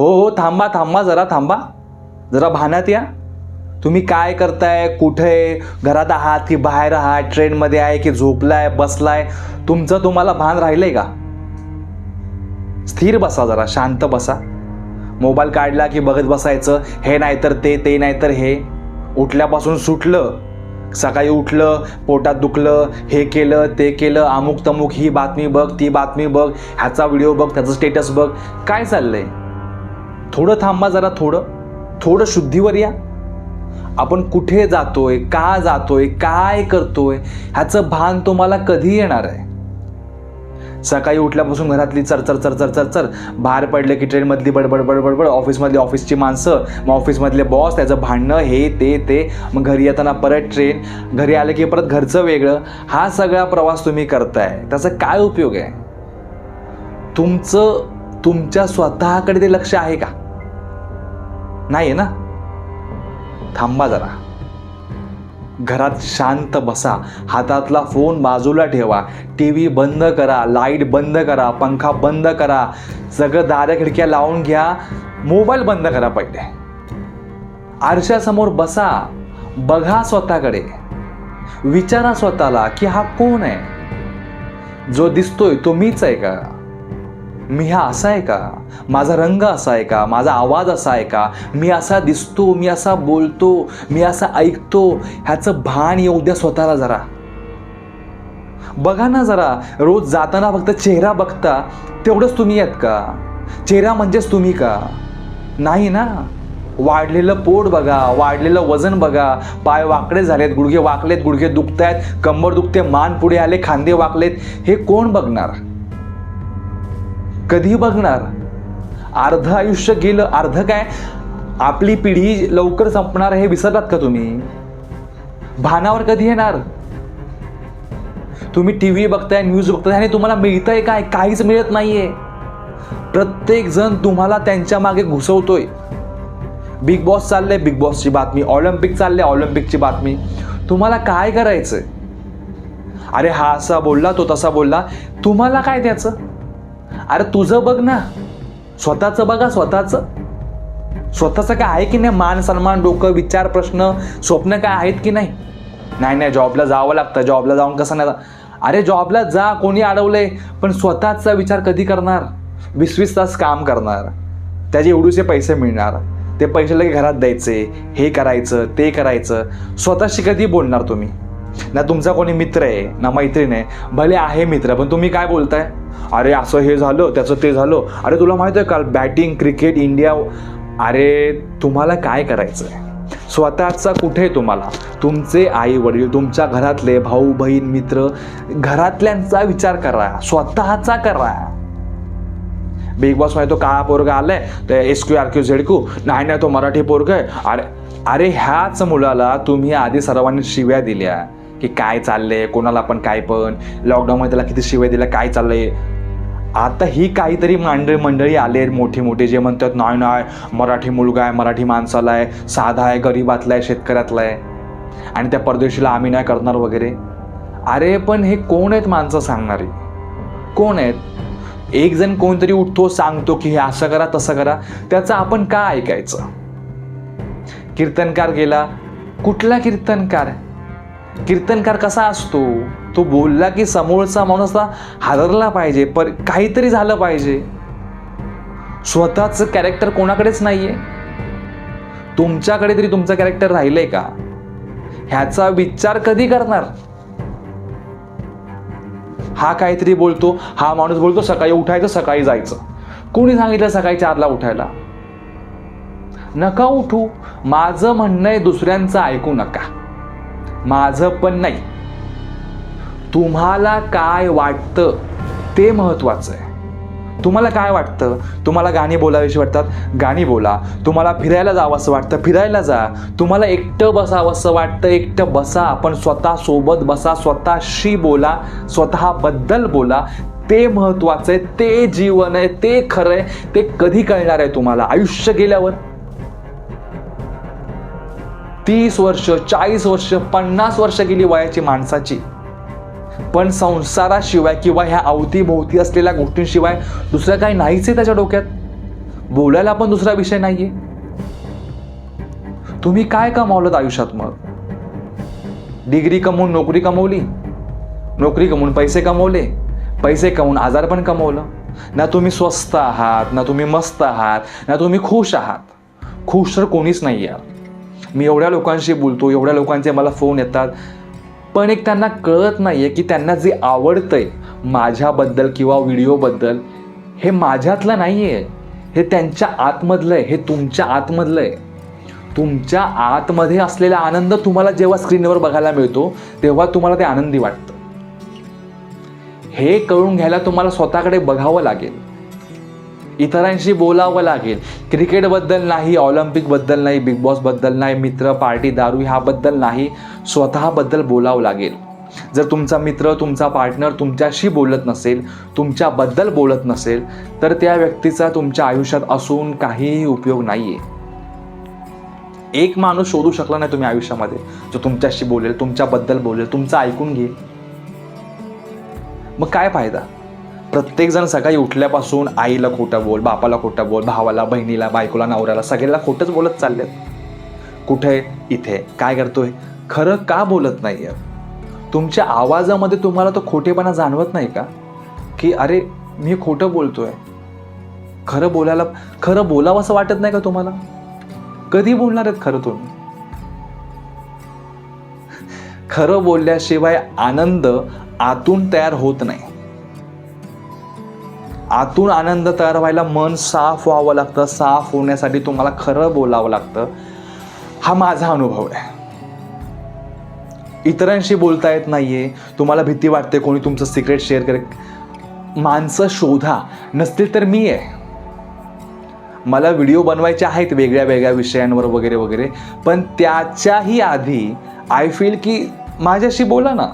हो हो थांबा थांबा जरा थांबा. जरा भानात या. तुम्ही काय करताय? कुठे आहे? घरात आहात की बाहेर आहात? ट्रेनमध्ये आहे की झोपलाय बसलाय? तुमचं तुम्हाला भान राहिलंय का? स्थिर बसा जरा शांत बसा. मोबाईल काढला की बघत बसायचं. हे नाहीतर ते ते नाहीतर हे. उठल्यापासून सुटलं. सकाळी उठलं पोटात दुखलं हे केलं ते केलं अमुक तमुक ही बातमी बघ ती बातमी बघ ह्याचा व्हिडिओ बघ त्याचं स्टेटस बघ. काय चाललंय? थोडं थांबा जरा थोडं. थोडं शुद्धीवर या. आपण कुठे जातोय का जातोय काय करतोय ह्याचं भान तुम्हाला कधी येणार आहे? सकाळी उठल्यापासून घरातली चरचर चरचर चरचर बाहेर पडलं की ट्रेनमधली बडबड बडबडबड ऑफिसमधली ऑफिसची माणसं मग ऑफिसमधले बॉस त्याचं भांडणं हे ते ते. मग घरी येताना परत ट्रेन घरी आलं की परत घरचं वेगळं. हा सगळा प्रवास तुम्ही करताय. त्याचा काय उपयोग आहे? तुमचं तुमच्या स्वतःकडे ते लक्ष आहे का? नाही आहे ना? थांबा जरा. घरात शांत बसा. हातातला फोन बाजूला ठेवा. टी व्ही बंद करा. लाइट बंद करा. पंखा बंद करा. सगळं दाऱ्या खिडक्या लावून घ्या. मोबाईल बंद करा पहिले. आरशासमोर बसा. बघा स्वतःकडे. विचारा स्वतःला की हा कोण आहे? जो दिसतोय तो मीच आहे का? मी हा असा आहे का? माझा रंग असा आहे का? माझा आवाज असा आहे का? मी असा दिसतो मी असा बोलतो मी असा ऐकतो ह्याचं भान येऊ द्या स्वतःला जरा. बघा ना जरा रोज जाताना फक्त चेहरा बघता तेवढंच तुम्ही आहेत का? चेहरा म्हणजेच तुम्ही का? नाही ना? वाढलेलं पोट बघा वाढलेलं वजन बघा. पाय वाकडे झालेत गुडघे वाकलेत गुडघे दुखतायत कंबर दुखते मान पुढे आले खांदे वाकलेत. हे कोण बघणार? कधी बघणार? अर्ध आयुष्य गेलं अर्ध काय? आपली पिढी लवकर संपणार हे विसरलात का तुम्ही? भानावर कधी येणार? तुम्ही टी व्ही बघताय न्यूज बघताय आणि तुम्हाला मिळतंय काय? काहीच मिळत नाहीये. प्रत्येक जण तुम्हाला त्यांच्या मागे घुसवतोय. बिग बॉस चाललंय बिग बॉसची बातमी. ऑलिम्पिक चाललंय ऑलिम्पिकची बातमी. तुम्हाला काय करायचंय? अरे हा असा बोलला तो तसा बोलला. तुम्हाला काय त्याचं? अरे तुझं बघ ना. स्वतःचं बघा स्वतःचं. स्वतःचं काय आहे की नाही? मान सन्मान डोकं विचार प्रश्न स्वप्न काय आहेत की नाही? नाही नाही जॉबला जावं लागतं. जॉबला जाऊन कसं नाही अरे जॉबला जा कोणी अडवलंय. पण स्वतःचा विचार कधी करणार? वीस वीस तास काम करणार. त्याचे एवढेसे पैसे मिळणार. ते पैसे लगे घरात द्यायचे. हे करायचं ते करायचं. स्वतःशी कधी बोलणार तुम्ही? ना तुमचा कोणी मित्र आहे ना मैत्रीण आहे भले आहे मित्र पण तुम्ही काय बोलताय? अरे असं हे झालं त्याचं ते झालं. अरे तुला माहिती आहे काल बॅटिंग क्रिकेट इंडिया अरे तुम्हाला काय करायचं आहे स्वतःचा कुठे आहे तुम्हाला? तुमचे आई वडील तुमच्या घरातले भाऊ बहीण मित्र घरातल्यांचा विचार करा स्वतःचा करा. बिग बॉसमध्ये तो काळा पोरगा आलाय तर S Q R Q Z Q नाही नाही तो मराठी पोरगा आहे. अरे अरे ह्याच मुलाला तुम्ही आधी सर्वांनी शिव्या दिल्या. की काय चाललंय कोणाला पण काय पण. लॉकडाऊनमध्ये त्याला किती शिवाय दिल्या काय चाललंय? आता ही काहीतरी मांडळी मंडळी आले मोठे मोठे जे म्हणतात नाय नाय मराठी मुलगा आहे मराठी माणसाला आहे साधा आहे गरीबातला आहे शेतकऱ्यातला आहे. आणि त्या परदेशीला आम्ही नाही करणार वगैरे. अरे पण हे कोण आहेत माणसं सांगणारे? कोण आहेत? एक जण कोणतरी उठतो सांगतो की हे असं करा तसं करा. त्याचं आपण का ऐकायचं? कीर्तनकार गेला. कुठला कीर्तनकार? कीर्तनकार कसा असतो? तो बोलला की समोरचा माणूस हादरला पाहिजे पर काहीतरी झालं पाहिजे. स्वतःचं कॅरेक्टर कोणाकडेच नाहीये. तुमच्याकडे तरी तुमचं कॅरेक्टर राहिलंय का? ह्याचा विचार कधी करणार? हा काहीतरी बोलतो हा माणूस बोलतो सकाळी उठायचं सकाळी जायचं. कोणी सांगितलं सकाळी चारला उठायला? नका उठू. माझं म्हणणं आहे दुसऱ्यांचं ऐकू नका. माझं पण नाही. तुम्हाला काय वाटतं ते महत्वाचं आहे. तुम्हाला काय वाटतं? तुम्हाला गाणी बोलावीशी वाटतात? गाणी बोला. तुम्हाला फिरायला जावंसं वाटतं? फिरायला जा. तुम्हाला एकटं बसावं असं वाटतं? एकटं बसा. आपण स्वतःसोबत बसा. स्वतःशी बोला. स्वतःबद्दल बोला. ते महत्वाचं आहे. ते जीवन आहे. ते खरं आहे. ते कधी कळणार आहे तुम्हाला? आयुष्य गेल्यावर? तीस वर्ष चाळीस वर्ष पन्नास वर्ष गेली वयाची माणसाची. पण संसाराशिवाय किंवा ह्या अवतीभोवती असलेल्या गोष्टींशिवाय दुसरं काही नाहीच आहे त्याच्या डोक्यात. बोलायला पण दुसरा विषय नाहीये. तुम्ही काय कमावलं आयुष्यात मग? डिग्री कमवून नोकरी कमवली? नोकरी कमवून पैसे कमवले? पैसे कमवून आजार पण कमवलं? ना तुम्ही स्वस्त आहात ना तुम्ही मस्त आहात ना तुम्ही खुश आहात. खुश तर कोणीच नाही आहात मी एवढ्या लोकांशी बोलतो एवढ्या लोकांचे मला फोन येतात. पण एक त्यांना कळत नाही आहे की त्यांना जे आवडतंय माझ्याबद्दल किंवा व्हिडिओबद्दल हे माझ्यातलं नाही आहे हे त्यांच्या आतमधलं आहे हे तुमच्या आतमधलं आहे. तुमच्या आतमध्ये असलेला आनंद तुम्हाला जेव्हा स्क्रीनवर बघायला मिळतो तेव्हा तुम्हाला ते आनंदी वाटतं. हे कळून घ्यायला तुम्हाला स्वतःकडे बघावं लागेल. इतरांशी बोलावं लागेल. क्रिकेटबद्दल नाही ऑलिम्पिकबद्दल नाही बिग बॉसबद्दल नाही मित्र पार्टी दारू ह्याबद्दल नाही स्वतःबद्दल बोलावं लागेल. जर तुमचा मित्र तुमचा पार्टनर तुमच्याशी बोलत नसेल तुमच्याबद्दल बोलत नसेल तर त्या व्यक्तीचा तुमच्या आयुष्यात असून काहीही उपयोग नाही आहे एक माणूस शोधू शकला नाही तुम्ही आयुष्यामध्ये. जो तुमच्याशी बोलेल तुमच्याबद्दल बोलेल तुमचं ऐकून घेईल. मग काय फायदा? प्रत्येकजण सकाळी उठल्यापासून आईला खोटं बोल बापाला खोटं बोल भावाला बहिणीला बायकोला नवऱ्याला सगळ्याला खोटंच बोलत चाललेत कुठे? इथे. काय करतोय? खरं का बोलत नाही आहे तुमच्या आवाजामध्ये तुम्हाला तो खोटेपणा जाणवत नाही का? की अरे मी खोटं बोलतोय? खरं बोलायला खरं बोलावं असं वाटत नाही का तुम्हाला? कधी बोलणार आहेत खरं तुम्ही? खरं बोलल्याशिवाय आनंद आतून तयार होत नाही. आतून आनंद तयार व्हायला मन साफ व्हावं लागतं साफ होण्यासाठी तुम्हाला खरं बोलावं लागतं. हा माझा अनुभव आहे. इतरांशी बोलता येत नाहीये. तुम्हाला भीती वाटते कोणी तुमचं सिक्रेट शेअर करे. माणसं शोधा. नसतील तर मी आहे. मला व्हिडिओ बनवायचे आहेत वेगळ्या वेगळ्या विषयांवर वगैरे वगैरे. पण त्याच्याही आधी आय फील की माझ्याशी बोला ना.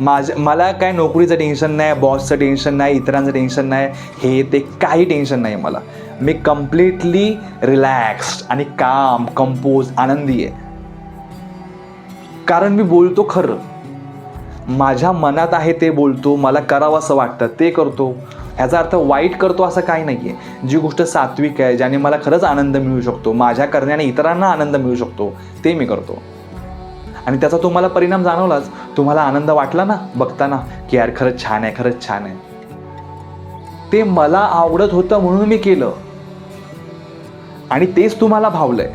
माझ्या मला काय नोकरीचं टेन्शन नाही बॉसचं टेन्शन नाही इतरांचं टेन्शन नाही हे ते काही टेन्शन नाही मला. मी कम्प्लिटली रिलॅक्स्ड आणि काम कंपोज आनंदी आहे कारण मी बोलतो खरं. माझ्या मनात आहे ते बोलतो मला करावं असं वाटतं ते करतो. ह्याचा अर्थ वाईट करतो असं काही नाही आहे जी गोष्ट सात्विक आहे ज्याने मला खरंच आनंद मिळू शकतो माझ्या करण्याने इतरांना आनंद मिळू शकतो ते मी करतो. आणि त्याचा तुम्हाला परिणाम जाणवलाच. तुम्हाला आनंद वाटला ना बघताना? की यार खरंच छान आहे खरंच छान आहे. ते मला आवडत होतं म्हणून मी केलं. आणि तेच तुम्हाला भावलंय.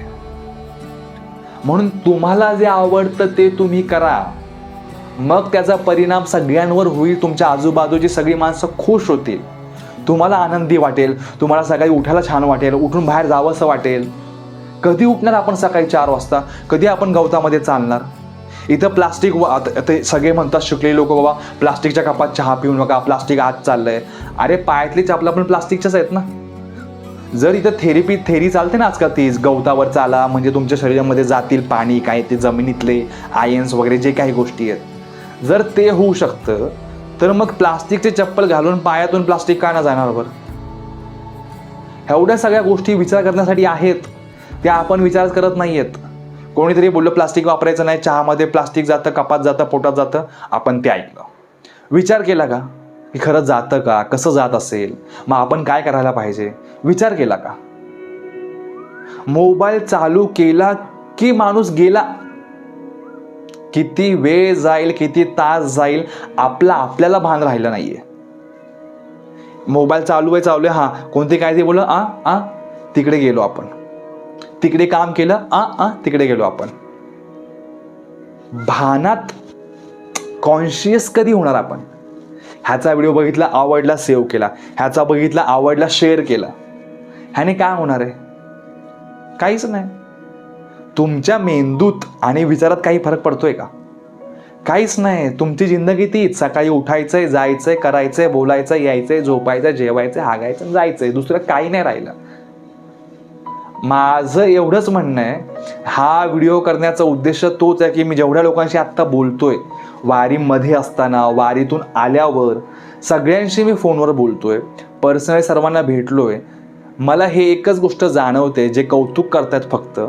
म्हणून तुम्हाला जे आवडतं ते तुम्ही करा. मग त्याचा परिणाम सगळ्यांवर होईल तुमच्या आजूबाजूची सगळी माणसं खुश होतील. तुम्हाला आनंदी वाटेल तुम्हाला सकाळी उठायला छान वाटेल उठून बाहेर जावंसं वाटेल. कधी उठणार आपण सकाळी चार वाजता? कधी आपण गवतामध्ये चालणार? इथं प्लास्टिक व आता ते सगळे म्हणतात शिकलेले लोक बाबा प्लास्टिकच्या कपात चहा पिऊ नका प्लास्टिक आत चाललंय. अरे पायातली चपला पण प्लास्टिकच्याच आहेत ना? जर इथं थेरपी थेरी चालते ना आजकाल तीच गवतावर चाला म्हणजे तुमच्या शरीरामध्ये जातील पाणी काय ते जमिनीतले आयन्स वगैरे जे काही गोष्टी आहेत. जर ते होऊ शकतं तर मग प्लास्टिकचे चप्पल घालून पायातून प्लास्टिक का ना जाणार बरं? एवढ्या सगळ्या गोष्टी विचार करण्यासाठी आहेत. त्या आपण विचारच करत नाही आहेत कोणीतरी बोललं प्लास्टिक वापरायचं नाही चहामध्ये प्लास्टिक जातं कपात जातं पोटात जातं. आपण ते ऐकलं. विचार केला का? की खरंच जातं का? कसं जात असेल? मग आपण काय करायला पाहिजे? विचार केला का? मोबाईल चालू केला की माणूस गेला? किती वेळ जाईल किती तास जाईल आपला आपल्याला भान राहिलं नाहीये. मोबाईल चालू आहे चालू आहे. हा कोणते काय ते बोल आ आ तिकडे गेलो आपण. तिकडे काम केलं आ आ तिकडे गेलो आपण. भानात कॉन्शियस कधी होणार आपण? ह्याचा व्हिडिओ बघितला आवडला सेव्ह केला. ह्याचा बघितला आवडला शेअर केला. ह्याने काय होणार आहे? काहीच नाही. तुमच्या मेंदूत आणि विचारात काही फरक पडतोय का? काहीच नाही. तुमची जिंदगी तीच. सकाळी उठायचंय जायचंय करायचंय बोलायचं यायचंय झोपायचं जेवायचं हागायचं जायचंय. दुसरं काही नाही राहिलं. माझं एवढंच म्हणणं आहे हा व्हिडिओ करण्याचा उद्देश तोच आहे की मी जेवढ्या लोकांशी आत्ता बोलतोय वारीमध्ये असताना वारीतून आल्यावर सगळ्यांशी मी फोनवर बोलतोय पर्सनली सर्वांना भेटलोय. मला हे एकच गोष्ट जाणवते जे कौतुक करतायत फक्त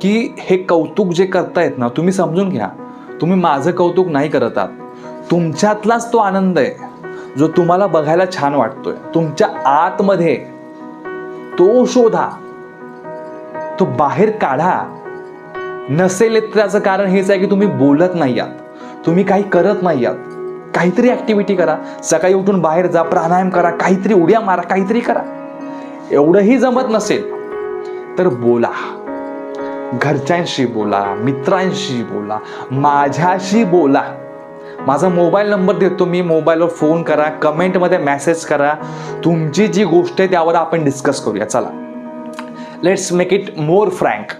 की हे कौतुक जे करतायत ना तुम्ही समजून घ्या. तुम्ही माझं कौतुक नाही करत आहात. तुमच्यातलाच तो आनंद आहे जो तुम्हाला बघायला छान वाटतोय. तुमच्या आतमध्ये तो शोधा. तो बाहेर काढा. नसेल त्याचं कारण हेच आहे की तुम्ही बोलत नाही आहात. तुम्ही काही करत नाही आहात. काहीतरी ॲक्टिव्हिटी करा. सकाळी उठून बाहेर जा प्राणायाम करा काहीतरी उड्या मारा काहीतरी करा. एवढंही जमत नसेल तर बोला. घरच्यांशी बोला मित्रांशी बोला माझ्याशी बोला. माझा मोबाईल नंबर देतो मी मोबाईलवर फोन करा कमेंटमध्ये मेसेज करा. तुमची जी गोष्ट आहे त्यावर आपण डिस्कस करूया. चला. Let's make it more frank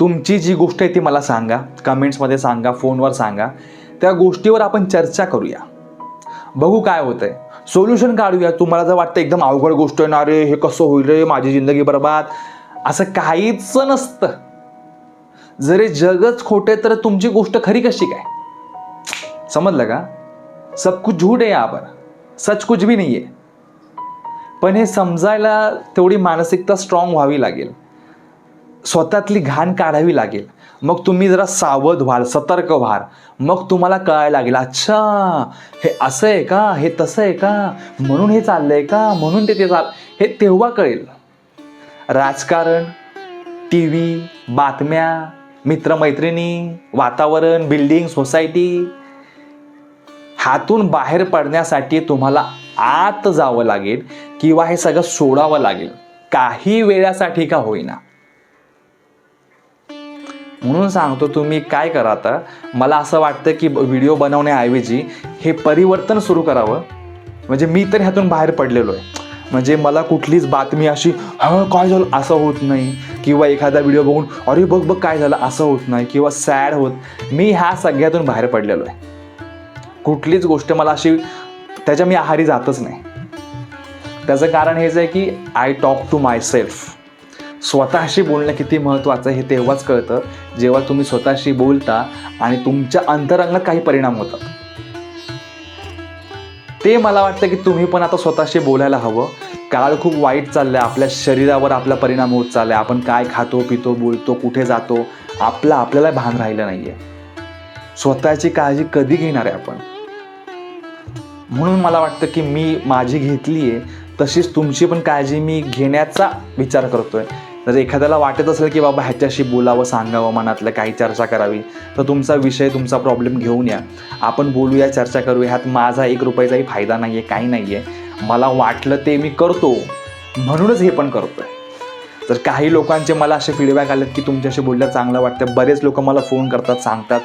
तुमची जी गोष्ट आहे ती मला सांगा. कमेंट्समध्ये सांगा फोनवर सांगा. त्या गोष्टीवर आपण चर्चा करूया. बघू काय होतंय. सोल्युशन काढूया. तुम्हाला जर वाटतं एकदम अवघड गोष्ट आहे ना रे हे कसं होईल रे? माझी जिंदगी बरबाद. असं काहीच नसतं. जरी जगच खोटे तर तुमची गोष्ट खरी कशी काय? समजलं का? सब कुछ झूट आहे यावर. सच कुछ भी नाही आहे. पण हे समजायला तेवढी मानसिकता स्ट्रॉंग व्हावी लागेल. स्वतःतली घाण काढावी लागेल. मग तुम्ही जरा सावध व्हाल सतर्क व्हाल. मग तुम्हाला कळायला लागेल अच्छा हे असं आहे का? हे तसं आहे का? म्हणून हे चाललंय का? म्हणून ते ते चाल हे तेव्हा कळेल. राजकारण टी व्ही बातम्या मित्रमैत्रिणी वातावरण बिल्डिंग सोसायटी हातून बाहेर पडण्यासाठी तुम्हाला आत जावं लागेल किंवा हे सगळं सोडावं लागेल. काही वेळासाठी का होईना. म्हणून सांगतो तुम्ही काय करा आता? मला असं वाटतं की व्हिडिओ बनवण्याऐवजी हे परिवर्तन सुरू करावं. म्हणजे मी तर ह्यातून बाहेर पडलेलो आहे. म्हणजे मला कुठलीच बातमी अशी हा काय झालं? असं होत नाही. किंवा एखादा व्हिडिओ बघून अरे बघ बघ काय झालं? असं होत नाही किंवा सॅड होत. मी ह्या सगळ्यातून बाहेर पडलेलो आहे. कुठलीच गोष्ट मला अशी त्याच्या मी आहारी जातच नाही. त्याचं कारण हेच आहे की I talk to myself स्वतःशी बोलणं किती महत्त्वाचं आहे हे तेव्हाच कळतं जेव्हा तुम्ही स्वतःशी बोलता आणि तुमच्या अंतरंगात काही परिणाम होतात. ते मला वाटतं की तुम्ही पण आता स्वतःशी बोलायला हवं. काळ खूप वाईट चाललंय आपल्या शरीरावर आपला परिणाम होत चाललाय. आपण काय खातो पितो बोलतो कुठे जातो आपलं आपल्याला भान राहिलं नाहीये. स्वतःची काळजी कधी घेणार आहे आपण? म्हणून मला वाटतं की मी माझी घेतली आहे तशीच तुमची पण काळजी मी घेण्याचा विचार करतोय. जर एखाद्याला वाटत असेल की बाबा ह्याच्याशी बोलावं सांगावं मनातलं काही चर्चा करावी तर तुमचा विषय तुमचा प्रॉब्लेम घेऊन या. आपण बोलूया चर्चा करूया. ह्यात माझा एक रुपयाचाही फायदा नाही आहे काही नाही आहे मला वाटलं ते मी करतो. म्हणूनच हे पण करतो आहे तर काही लोकांचे मला असे फीडबॅक आलेत की तुमच्याशी बोललं चांगलं वाटतं बरेच लोक मला फोन करतात सांगतात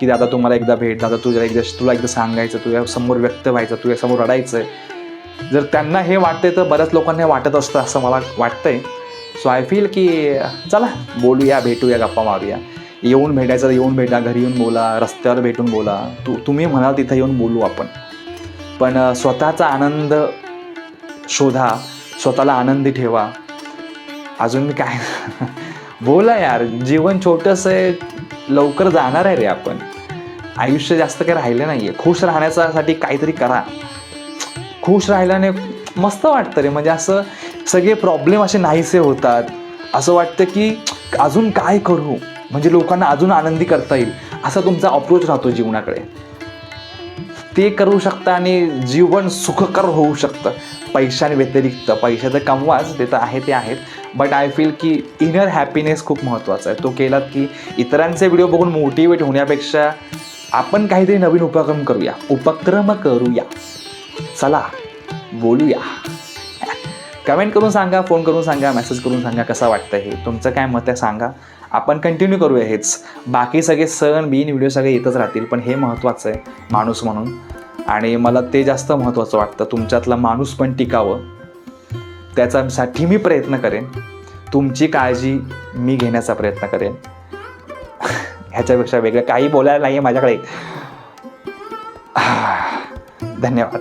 की दादा तुम्हाला एकदा भेट दादा तुझ्या एकदा तुला एकदा सांगायचं तुझ्या समोर व्यक्त व्हायचं तुझ्यासमोर रडायचं आहे जर त्यांना हे वाटतंय तर बऱ्याच लोकांना हे वाटत असतं असं मला वाटतंय. सो आय फील की चला बोलूया भेटूया गप्पा मारूया. येऊन भेटायचं तर येऊन भेटा घरी येऊन बोला रस्त्यावर भेटून बोला. तू तुम्ही म्हणाल तिथं येऊन बोलू आपण. पण स्वतःचा आनंद शोधा स्वतःला आनंदी ठेवा. अजून मी काय बोला यार जीवन छोटंसं आहे लवकर जाणार आहे रे आपण. आयुष्य जास्त काही राहिलं नाही आहे खुश राहण्यासाठी काहीतरी करा. खुश राहिल्याने मस्त वाटतं रे. म्हणजे असं सगळे प्रॉब्लेम असे नाहीसे होतात. असं वाटतं की अजून काय करू? म्हणजे लोकांना अजून आनंदी करता येईल. असा तुमचा अप्रोच राहतो जीवनाकडे. ते करू शकता आणि जीवन सुखकर होऊ शकतं. पैशांव्यतिरिक्त पैसे तर कमवाच ते तर आहे ते आहेत. बट आय फील की इनर हॅपीनेस खूप महत्त्वाचा आहे. तो केलात की इतरांचे व्हिडिओ बघून मोटिवेट होण्यापेक्षा आपण काहीतरी नवीन उपक्रम करूया. उपक्रम करूया. चला बोलूया. कमेंट करून सांगा फोन करून सांगा मेसेज करून सांगा कसं वाटतं हे? तुमचं काय मत आहे सांगा. आपण कंटिन्यू करूया हेच. बाकी सगळे सण बिन व्हिडिओ सगळे येतच राहतील पण हे महत्त्वाचं आहे माणूस म्हणून. आणि मला ते जास्त महत्त्वाचं वाटतं तुमच्यातला माणूस पण टिकावं. त्याच्यासाठी मी प्रयत्न करेन. तुमची काळजी मी घेण्याचा प्रयत्न करेन. ह्याच्यापेक्षा वेगळं काही बोलायला नाही आहे माझ्याकडे. धन्यवाद.